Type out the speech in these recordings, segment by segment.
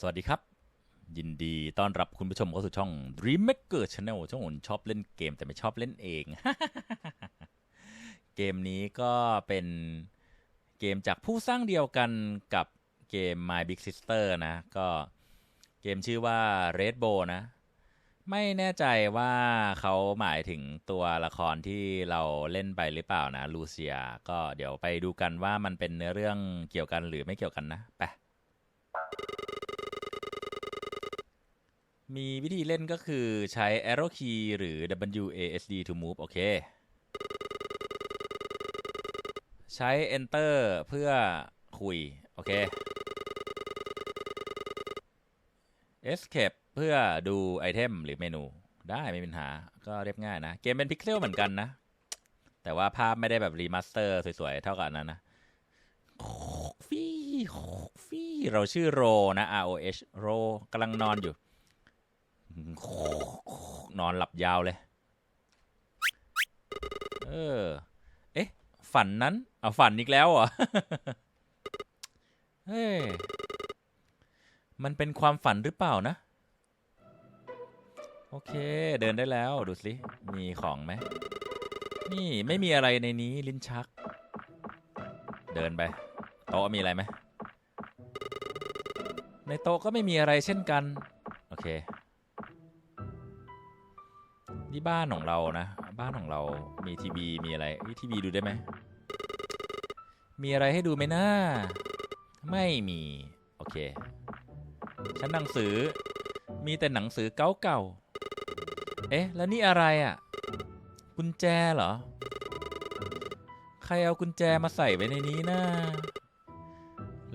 สวัสดีครับ ยินดีต้อนรับคุณผู้ชมเข้าสู่ช่อง Dream Maker Channel ช่องผมชอบเล่นเกมแต่ไม่ชอบเล่นเอง เกมนี้ก็เป็นเกมจากผู้สร้างเดียวกันกับเกม My Big Sister นะ ก็เกมชื่อว่า Red Bow นะ ไม่แน่ใจว่าเขาหมายถึงตัวละครที่เราเล่นไปหรือเปล่านะลูเซีย ก็เดี๋ยวไปดูกันว่ามันเป็นเนื้อเรื่องเกี่ยวกันหรือไม่เกี่ยวกันนะ ไป มีวิธีเล่นก็คือใช้ arrow key หรือ WASD to move โอเค ใช้ enter เพื่อคุย โอเค escape เพื่อดูไอเทมหรือเมนูได้ไม่มีปัญหา ก็เรียบง่ายนะ เกมเป็นพิกเซลเหมือนกันนะ แต่ว่าภาพไม่ได้แบบรีมาสเตอร์สวยๆ เท่ากับนนั้นนะฟี่ฟี่เราชื่อโรนะ R O H โรกำลังนอนอยู่ นอนหลับยาวเลย เออ เอ๊ะ ฝันนั้น เอาฝันอีกแล้วเหรอ เฮ้ย มันเป็นความฝันหรือเปล่านะ โอเค เดินได้แล้ว ดูสิ มีของไหม นี่ไม่มีอะไรในนี้ลิ้นชัก เดินไป โต๊ะมีอะไรไหม ในโต๊ะก็ไม่มีอะไรเช่นกัน โอเค นี่บ้านของเรานะ บ้านของเรามีทีวีมีอะไรทีวีดูได้ไหม มีอะไรให้ดูไหมนะไม่มี โอเคชั้นหนังสือมีแต่หนังสือเก่าๆ เอ๊ะ แล้วนี่อะไรอะ่ะ กุญแจเหรอ ใครเอากุญแจมาใส่ไว้ในนี้นะ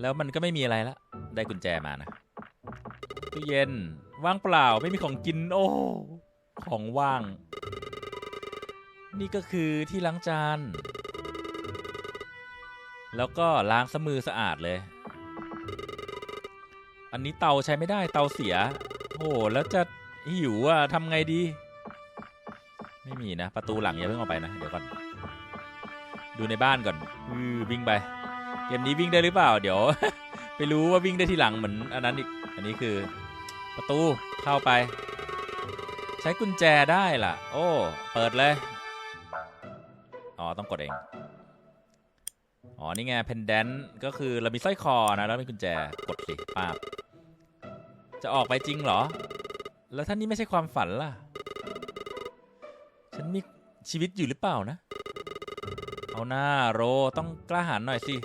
แล้วมันก็ไม่มีอะไรละ ได้กุญแจมานะ ตู้เย็นว่างเปล่าไม่มีของกิน โอ้ ของว่าง นี่ก็คือที่ล้างจาน แล้วก็ล้างสมือสะอาดเลย อันนี้เตาใช้ไม่ได้เตาเสีย โอ้แล้วจะหิวอะทำไงดี ไม่มีนะ ประตูหลังอย่าเพิ่งเอาไปนะ เดี๋ยวก่อน ดูในบ้านก่อนอือวิ่งไป เกมนี้วิ่งได้หรือเปล่า เดี๋ยว ไปรู้ว่าวิ่งได้ที่หลังเหมือนอันนั้นอีก อันนี้คือ ประตูเข้าไป ใช้กุญแจได้ล่ะ โอ้ เปิดเลย อ๋อ ต้องกดเอง อ๋อ นี่ไงเพนเดนก็คือเรามีสร้อยคอนะ แล้วมีกุญแจ กดสิป้าบจะออกไปจริงเหรอ แล้วท่านนี่ไม่ใช่ความฝันล่ะ ฉันมีชีวิตอยู่หรือเปล่านะ เอาหน้าโรต้องกล้าหาญหน่อยสิ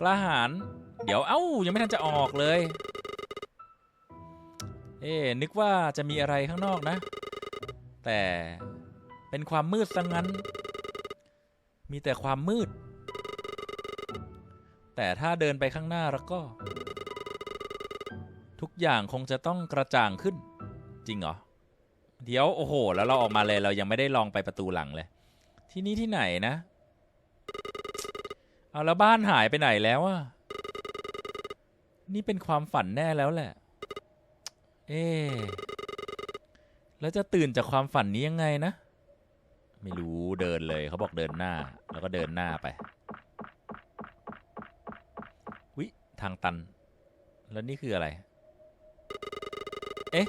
กล้าหาญ เดี๋ยวเอ้า ยังไม่ทันจะออกเลย เอ๊นึกว่าจะมีอะไรข้างนอกนะ แต่เป็นความมืดซะงงั้น มีแต่ความมืด แต่ถ้าเดินไปข้างหน้าแล้วก็ ทุกอย่างคงจะต้องกระจ่างขึ้น จริงเหรอ เดี๋ยวโอ้โห แล้วเราออกมาเลยเรายังไม่ได้ลองไปประตูหลังเลย ที่นี่ที่ไหนนะ เอาแล้วบ้านหายไปไหนแล้วอะนี่เป็นความฝันแน่แล้วแหละ เอ๊ะแล้วจะตื่นจากความฝันนี้ยังไงนะ ไม่รู้เดินเลยเขาบอกเดินหน้า แล้วก็เดินหน้าไปวิทางตัน แล้วนี่คืออะไร เอ๊ะ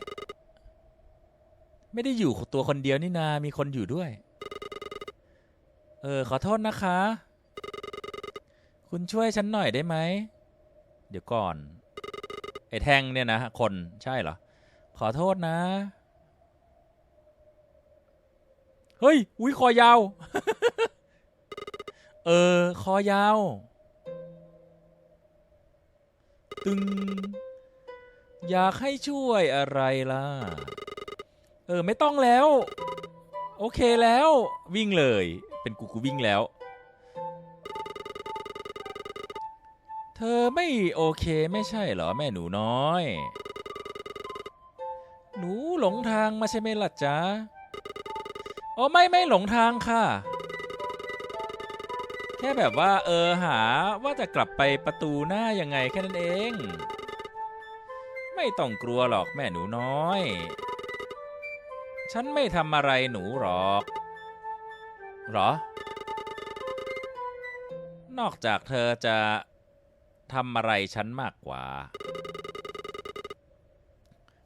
ไม่ได้อยู่ตัวคนเดียวนี่นา มีคนอยู่ด้วย เออ ขอโทษนะคะ คุณช่วยฉันหน่อยได้ไหม เดี๋ยวก่อน ไอ้แท่งเนี่ยนะ คนใช่เหรอ ขอโทษนะ เฮ้ย อุ้ยคอยาว เออ คอยาว ตึง อยากให้ช่วยอะไรล่ะ เออ ไม่ต้องแล้ว โอเคแล้ว วิ่งเลย เป็นกูกูวิ่งแล้ว เธอไม่โอเคไม่ใช่เหรอแม่หนูน้อย หลงทางมาใช่ไหมล่ะจ๊ะอ๋อไม่ไม่หลงทางค่ะ แค่แบบว่าเออหาว่าจะกลับไปประตูหน้ายังไงแค่นั้นเอง ไม่ต้องกลัวหรอกแม่หนูน้อย ฉันไม่ทำอะไรหนูหรอก หรอ นอกจากเธอจะทำอะไรฉันมากกว่า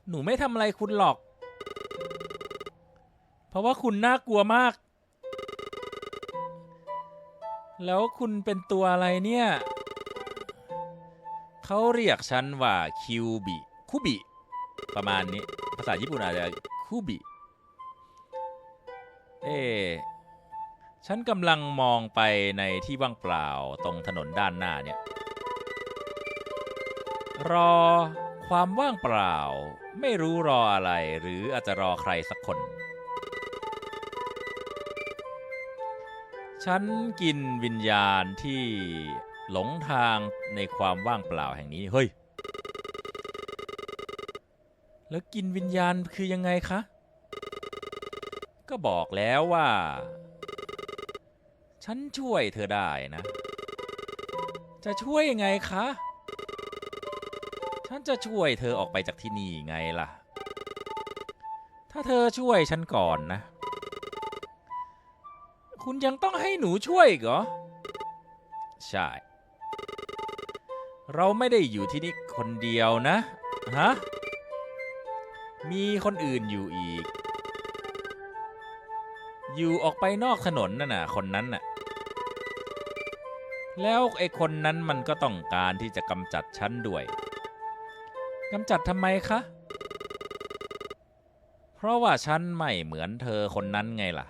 หนูไม่ทำอะไรคุณหรอก เพราะว่าคุณน่ากลัวมาก แล้วคุณเป็นตัวอะไรเนี่ย เขาเรียกฉันว่าคิวบิ คุบิ ประมาณนี้ ภาษาญี่ปุ่นอาจจะคุบิ เอ๊ฉันกำลังมองไปในที่ว่างเปล่าตรงถนนด้านหน้าเนี่ย รอความว่างเปล่า ไม่รู้รออะไรหรืออาจจะรอใครสักคน ฉันกินวิญญาณที่หลงทางในความว่างเปล่าแห่งนี้ เฮ้ย แล้วกินวิญญาณคือยังไงคะ ก็บอกแล้วว่า ฉันช่วยเธอได้นะ จะช่วยยังไงคะ ฉันจะช่วยเธอออกไปจากที่นี่ไงล่ะ ถ้าเธอช่วยฉันก่อนนะ คุณยังต้องให้หนูช่วยอีกเหรอ ใช่ เราไม่ได้อยู่ที่นี่คนเดียวนะ ฮะ มีคนอื่นอยู่อีก อยู่ออกไปนอกถนนน่ะนะคนนั้นน่ะแล้วไอ้คนนั้นมันก็ต้องการที่จะกำจัดฉันด้วย กำจัดทำไมคะ เพราะว่าฉันไม่เหมือนเธอคนนั้นไงล่ะ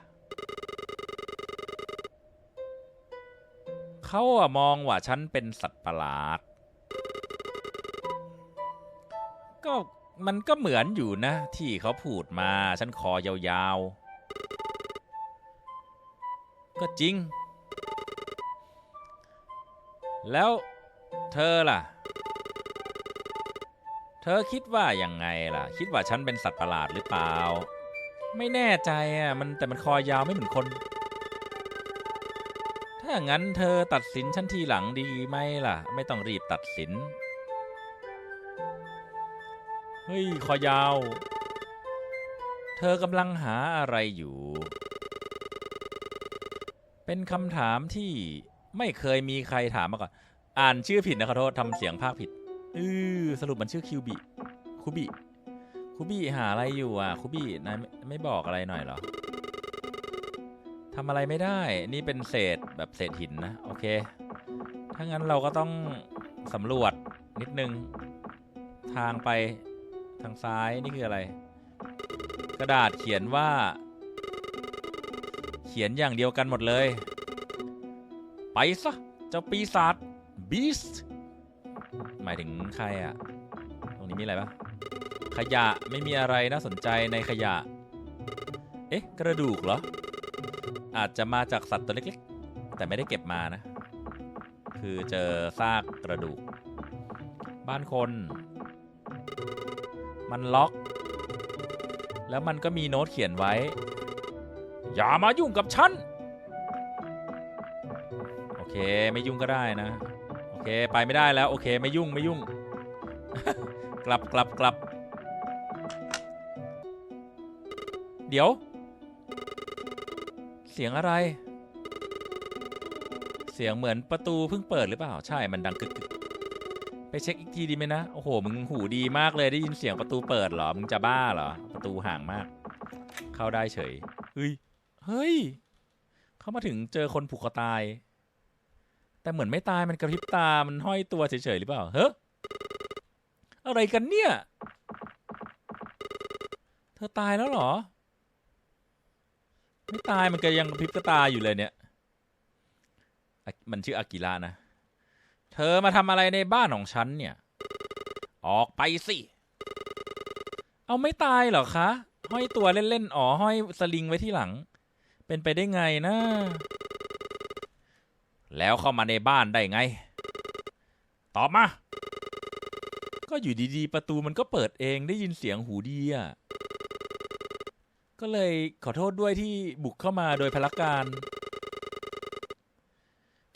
เขาอะมองว่าฉันเป็นสัตว์ประหลาด ก็มันก็เหมือนอยู่นะ ที่เขาพูดมาฉันคอยาวๆ ก็จริง แล้วเธอล่ะ เธอคิดว่ายังไงล่ะ คิดว่าฉันเป็นสัตว์ประหลาดหรือเปล่า ไม่แน่ใจอะมันแต่มันคอยาวไม่เหมือนคน ถ้างั้นเธอตัดสินฉันทีหลังดีไหมล่ะ ไม่ต้องรีบตัดสิน เฮ้ยคอยาว เธอกำลังหาอะไรอยู่ เป็นคำถามที่ไม่เคยมีใครถามมาก่อน อ่านชื่อผิดนะขอโทษทำเสียงภาคผิด อือสรุปมันชื่อคิวบิคุบิคุบิหาอะไรอยู่อะคุบินายไม่ไม่บอกอะไรหน่อยเหรอทำอะไรไม่ได้ นี่เป็นเศษแบบเศษหินนะ โอเค ถ้างั้นเราก็ต้องสำรวจนิดนึง ทางไปทางซ้ายนี่คืออะไร กระดาษเขียนว่า เขียนอย่างเดียวกันหมดเลย ไปซะ เจ้าปีศาจบีส หมายถึงใครอะตรงนี้มีอะไรปะขยะไม่มีอะไรน่าสนใจในขยะ เอ๊ะ กระดูกเหรอ อาจจะมาจากสัตว์ตัวเล็กๆ แต่ไม่ได้เก็บมานะ คือเจอซากกระดูก บ้านคน มันล็อก แล้วมันก็มีโน้ตเขียนไว้ อย่ามายุ่งกับฉัน โอเค ไม่ยุ่งก็ได้นะ เคไปไม่ได้แล้วโอเคไม่ยุ่งไม่ยุ่ง กลับกลับกลับ เดี๋ยว เสียงอะไร เสียงเหมือนประตูเพิ่งเปิดหรือเปล่า ใช่มันดังกึกกึกไปเช็คอีกทีดีไหมนะ โอ้โห มึงหูดีมากเลยได้ยินเสียงประตูเปิดเหรอ มึงจะบ้าเหรอ ประตูห่างมาก เข้าได้เฉย เฮ้ย เฮ้ย เข้ามาถึงเจอคนผูกคอตาย แต่เหมือนไม่ตายมันกระพริบตา มันห้อยตัวเฉยๆหรือเปล่า เฮ้ยอะไรกันเนี่ย เธอตายแล้วเหรอ ไม่ตายมันก็ยังกระพริบกระตาอยู่เลยเนี่ย มันชื่ออากิระนะ เธอมาทำอะไรในบ้านของฉันเนี่ย ออกไปสิ เอาไม่ตายเหรอคะ ห้อยตัวเล่นๆ อ๋อ ห้อยสลิงไว้ที่หลัง เป็นไปได้ไงนะ แล้วเข้ามาในบ้านได้ไง ตอบมา ก็อยู่ดีๆ ประตูมันก็เปิดเองได้ยินเสียงหูดีอะ ก็เลยขอโทษด้วยที่บุกเข้ามาโดยพลการ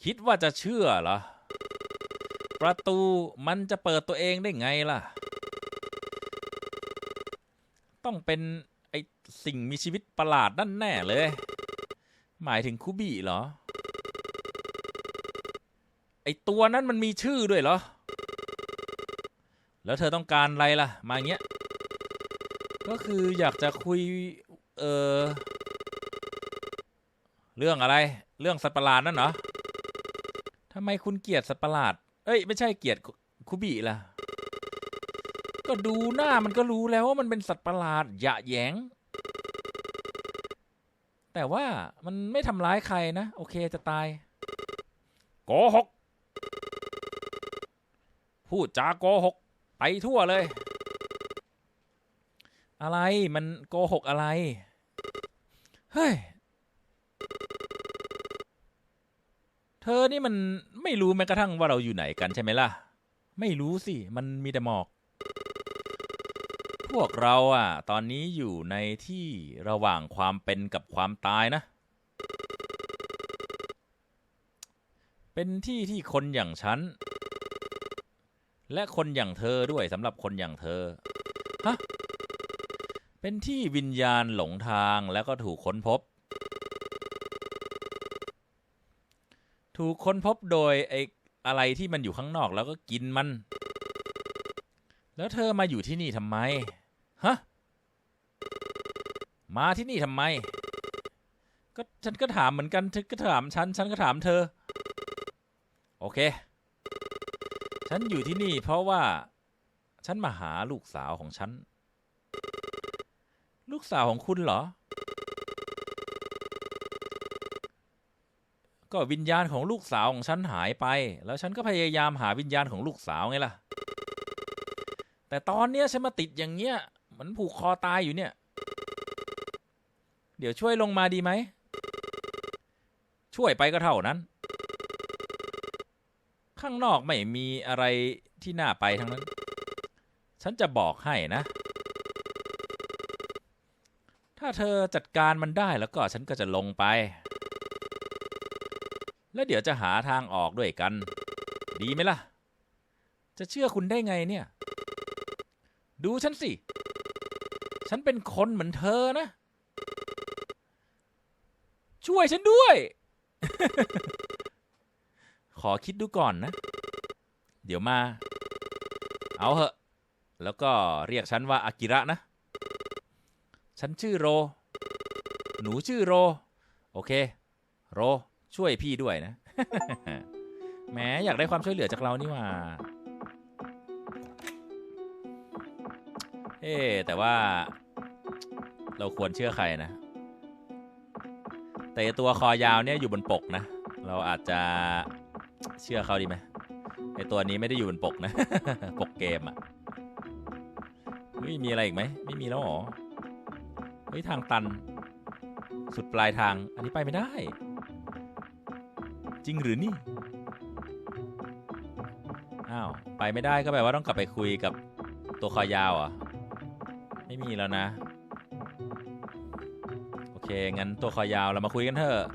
คิดว่าจะเชื่อเหรอ ประตูมันจะเปิดตัวเองได้ไงล่ะ ต้องเป็นไอสิ่งมีชีวิตประหลาดนั่นแน่เลย หมายถึงคุบิเหรอ อตัวนั้นมันมีชื่อด้วยเหรอ แล้วเธอต้องการอะไรล่ะ มาอย่างเงี้ย ก็คืออยากจะคุย เออเรื่องอะไร เรื่องสัตว์ประหลาดนั่นเหรอทำไมคุณเกลียดสัตว์ประหลาด เอ้ย ไม่ใช่เกลียดคุบิล่ะ ก็ดูหน้ามันก็รู้แล้วว่ามันเป็นสัตว์ประหลาดหยะแยง แต่ว่ามันไม่ทำร้ายใครนะ โอเคจะตายโกหก พูดจาโกหกไปทั่วเลย อะไรมันโกหกอะไร เฮ้ย เธอนี่มันไม่รู้แม้กระทั่งว่าเราอยู่ไหนกันใช่ไหมล่ะ ไม่รู้สิ มันมีแต่หมอก พวกเราอะ ตอนนี้อยู่ในที่ระหว่างความเป็นกับความตายนะ เป็นที่ที่คนอย่างฉัน และคนอย่างเธอด้วยสำหรับคนอย่างเธอฮะเป็นที่วิญญาณหลงทางแล้วก็ถูกค้นพบ ถูกค้นพบโดยไอ้อะไรที่มันอยู่ข้างนอกแล้วก็กินมัน แล้วเธอมาอยู่ที่นี่ทำไมฮะมาที่นี่ทำไม ก็ฉันก็ถามเหมือนกันเธอก็ถามฉันฉันก็ถามเธอ โอเค ฉันอยู่ที่นี่เพราะว่า ฉันมาหาลูกสาวของฉัน ลูกสาวของคุณเหรอ ก็วิญญาณของลูกสาวของฉันหายไป แล้วฉันก็พยายามหาวิญญาณของลูกสาวไงล่ะ แต่ตอนเนี้ยฉันมาติดอย่างเงี้ยเหมันผูกคอตายอยู่เนี่ย เดี๋ยวช่วยลงมาดีไหม ช่วยไปก็เท่านั้น ข้างนอกไม่มีอะไรที่น่าไปทั้งนั้น ฉันจะบอกให้นะ ถ้าเธอจัดการมันได้แล้วก็ฉันก็จะลงไป แล้วเดี๋ยวจะหาทางออกด้วยกัน ดีไหมล่ะ จะเชื่อคุณได้ไงเนี่ย ดูฉันสิ ฉันเป็นคนเหมือนเธอนะ ช่วยฉันด้วย ขอคิดดูก่อนนะ เดี๋ยวมา เอาเหอะ แล้วก็เรียกฉันว่าอากิระนะ ฉันชื่อโร หนูชื่อโร โอเค โร ช่วยพี่ด้วยนะ แหมอยากได้ความช่วยเหลือจากเรานี่ว่าเอ๊แต่ว่าเราควรเชื่อใครนะ แต่ตัวคอยาวเนี่ยอยู่บนปกนะ เราอาจจะ เชื่อเขาดีไหมไอตัวนี้ไม่ได้อยู่บนปกนะ ปกเกมอะเฮ้ยมีอะไรอีกไหมไม่มีแล้วหรอเฮ้ยทางตัน สุดปลายทาง อันนี้ไปไม่ได้ จริงหรือนี่อ้าวไปไม่ได้ก็แปลว่าต้องกลับไปคุยกับตัวคอยาวอะไม่มีแล้วนะ โอเคงั้นตัวคอยาวเรามาคุยกันเถอะ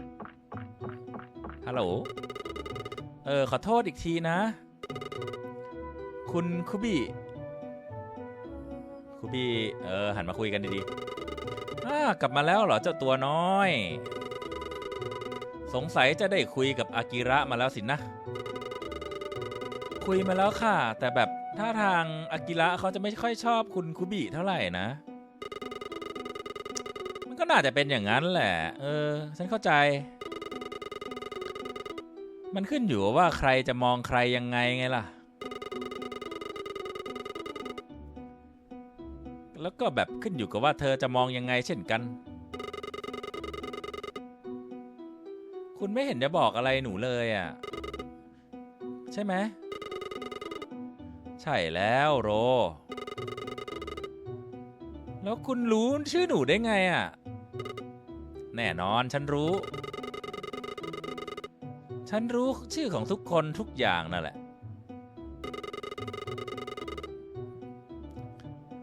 ฮัลโหล เออ ขอโทษอีกทีนะ คุณคุบิคุบิเออ หันมาคุยกันดีๆอ่ากลับมาแล้วเหรอเจ้าตัวน้อย สงสัยจะได้คุยกับอากิระมาแล้วสินะ คุยมาแล้วค่ะ แต่แบบท่าทางอากิระเขาจะไม่ค่อยชอบคุณคุบิเท่าไหร่นะ มันก็น่าจะเป็นอย่างนั้นแหละ เออ ฉันเข้าใจ มันขึ้นอยู่ว่าใครจะมองใครยังไงไงล่ะ แล้วก็แบบขึ้นอยู่กับว่าเธอจะมองยังไงเช่นกัน คุณไม่เห็นจะบอกอะไรหนูเลยอะ ใช่ไหม ใช่แล้วโร แล้วคุณรู้ชื่อหนูได้ไงอะ แน่นอนฉันรู้ ฉันรู้ชื่อของทุกคนทุกอย่างนั่นแหละ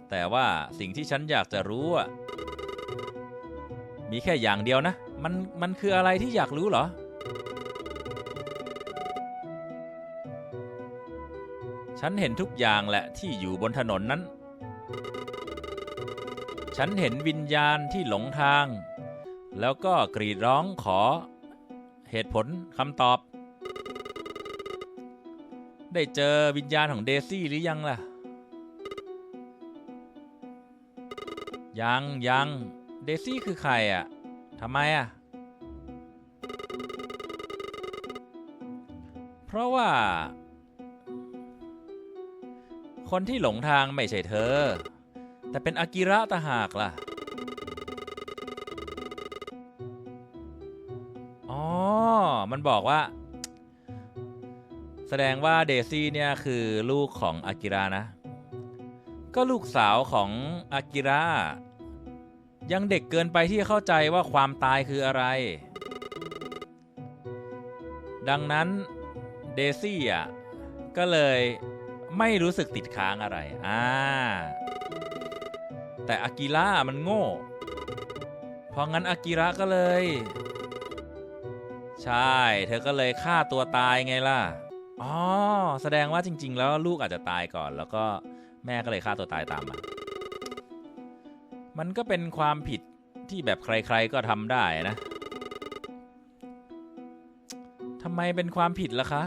แต่ว่าสิ่งที่ฉันอยากจะรู้อะมีแค่อย่างเดียวนะ มันมันคืออะไรที่อยากรู้เหรอ ฉันเห็นทุกอย่างแหละที่อยู่บนถนนนั้น ฉันเห็นวิญญาณที่หลงทาง แล้วก็กรีดร้องขอ เหตุผลคำตอบ ได้เจอวิญญาณของเดซี่หรือยังล่ะ ยังยังเดซี่คือใครอะทำไมอะเพราะว่า คนที่หลงทางไม่ใช่เธอ แต่เป็นอากิระตางหากล่ะ มันบอกว่า แสดงว่าเดซี่เนี่ยคือลูกของอากิระนะ ก็ลูกสาวของอากิระยังเด็กเกินไปที่เข้าใจว่าความตายคืออะไร ดังนั้นเดซี่อะก็เลยไม่รู้สึกติดค้างอะไร อ่า แต่อากิระมันโง่ เพราะงั้นอากิระก็เลย ใช่ เธอก็เลยฆ่าตัวตายไงล่ะ อ๋อ แสดงว่าจริง ๆ แล้วลูกอาจจะตายก่อน แล้วก็แม่ก็เลยฆ่าตัวตายตามมา มันก็เป็นความผิดที่แบบใคร ๆ ก็ทำได้นะ ทำไมเป็นความผิดล่ะคะ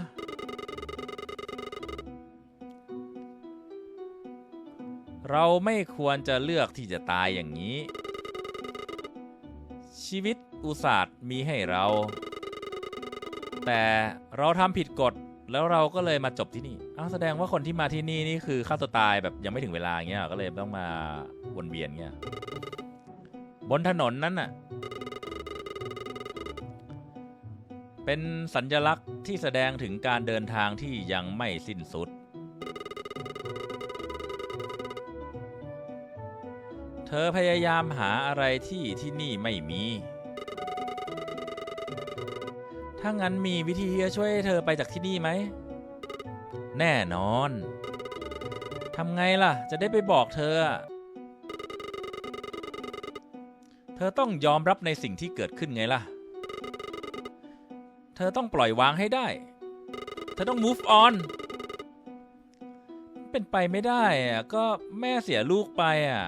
เราไม่ควรจะเลือกที่จะตายอย่างนี้ ชีวิตอุตส่าห์มีให้เรา แต่เราทำผิดกฎแล้วเราก็เลยมาจบที่นี่อ้าวแสดงว่าคนที่มาที่นี่นี่คือฆ่าตัวตายแบบยังไม่ถึงเวลาเงี้ยก็เลยต้องมาวนเวียนเงี้ยบนถนนนั้นน่ะ เป็นสัญลักษณ์ที่แสดงถึงการเดินทางที่ยังไม่สิ้นสุด เธอพยายามหาอะไรที่ที่นี่ไม่มี ถ้างั้นมีวิธีที่จะช่วยเธอไปจากที่นี่ไหม แน่นอนทำไงล่ะ จะได้ไปบอกเธอ เธอต้องยอมรับในสิ่งที่เกิดขึ้นไงล่ะ เธอต้องปล่อยวางให้ได้ เธอต้อง move on เป็นไปไม่ได้อะก็แม่เสียลูกไปอะ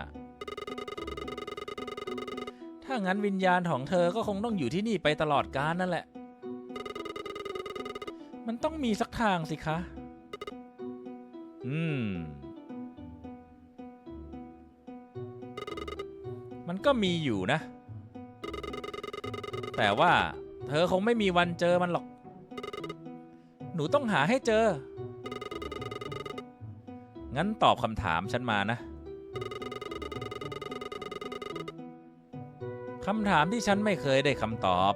ถ้างั้นวิญญาณของเธอก็คงต้องอยู่ที่นี่ไปตลอดกาลนั่นแหละ มันต้องมีสักทางสิคะ อืม มันก็มีอยู่นะ แต่ว่า เธอคงไม่มีวันเจอมันหรอก หนูต้องหาให้เจอ งั้นตอบคำถามฉันมานะคำถามที่ฉันไม่เคยได้คำตอบ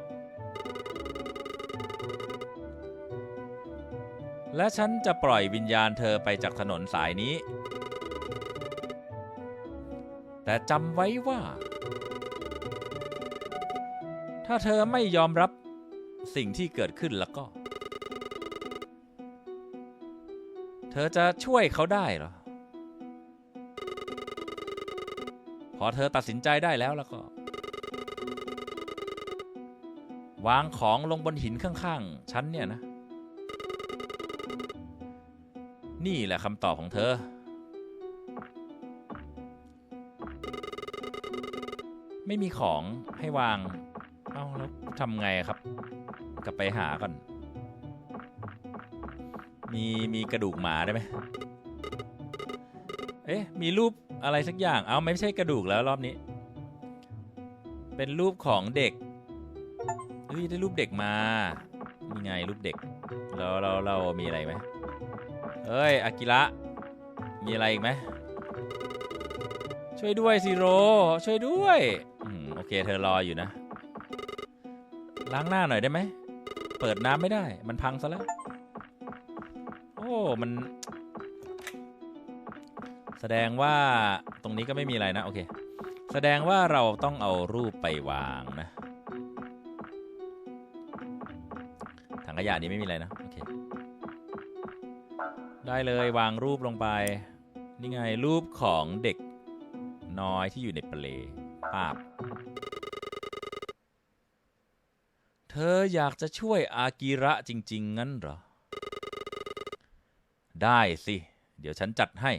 และฉันจะปล่อยวิญญาณเธอไปจากถนนสายนี้ แต่จำไว้ว่า ถ้าเธอไม่ยอมรับสิ่งที่เกิดขึ้นแล้วก็ เธอจะช่วยเขาได้เหรอ พอเธอตัดสินใจได้แล้วแล้วก็ วางของลงบนหินข้างๆ ฉันเนี่ยนะ นี่แหละคำตอบของเธอ ไม่มีของให้วาง เอ้าแล้วทำไงครับ กลับไปหาก่อน มีมีกระดูกหมาได้ไหมเอ๊ะ มีรูปอะไรสักอย่าง เอาไม่ใช่กระดูกแล้วรอบนี้ เป็นรูปของเด็กเฮ้ยได้รูปเด็กมานี่ไงรูปเด็ก แล้วเราเรามีอะไรไหม เอ้ยอากิระ มีอะไรอีกไหมช่วยด้วยซิโรช่วยด้วยอืมโอเคเธอรออยู่นะ ล้างหน้าหน่อยได้ไหม เปิดน้ำไม่ได้ มันพังซะแล้ว โอ้ มัน แสดงว่าตรงนี้ก็ไม่มีอะไรนะ โอเค แสดงว่าเราต้องเอารูปไปวางนะ ถังขยะนี้ไม่มีอะไรนะ ได้เลยวางรูปลงไป นี่ไงรูปของเด็กน้อยที่อยู่ในเปลภาพเธออยากจะช่วยอากิระจริง ๆ งั้นเหรอ ได้สิ เดี๋ยวฉันจัดให้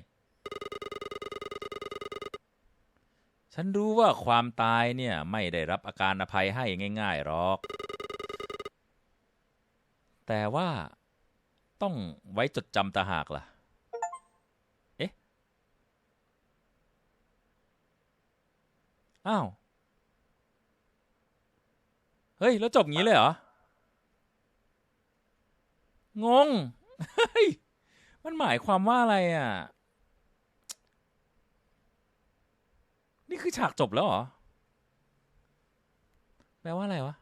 ฉันรู้ว่าความตายเนี่ยไม่ได้รับอาการอภัยให้ง่าย ๆ หรอก แต่ว่า ต้องไว้จดจำตาหากล่ะ เอ๊ะ อ้าว เฮ้ย แล้วจบงี้เลยเหรอ งง เฮ้ย มันหมายความว่าอะไรอะ นี่คือฉากจบแล้วเหรอ แปลว่าอะไรวะ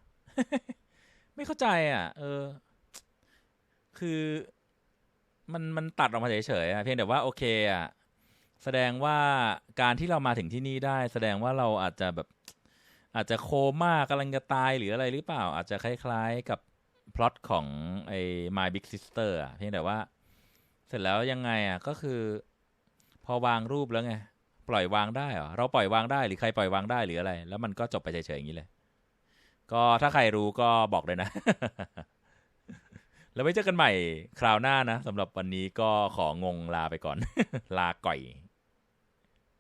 ไม่เข้าใจอะ เออ คือมันมันตัดออกมาเฉยๆเพียงแต่ว่าโอเคอะแสดงว่าการที่เรามาถึงที่นี่ได้ แสดงว่าเราอาจจะแบบ อาจจะโคม่ากำลังจะตายหรืออะไรหรือเปล่า อาจจะคล้ายๆกับพล็อตของไอ้ My Big Sister อะเพียงแต่ว่า เสร็จแล้วยังไงอะก็คือ พอวางรูปแล้วไง ปล่อยวางได้เหรอเราปล่อยวางได้หรือใครปล่อยวางได้หรืออะไร แล้วมันก็จบไปเฉยๆอย่างนี้เลย ก็ถ้าใครรู้ก็บอกเลยนะ แล้วไว้เจอกันใหม่คราวหน้านะสำหรับวันนี้ก็ของงลาไปก่อน ลาก่อย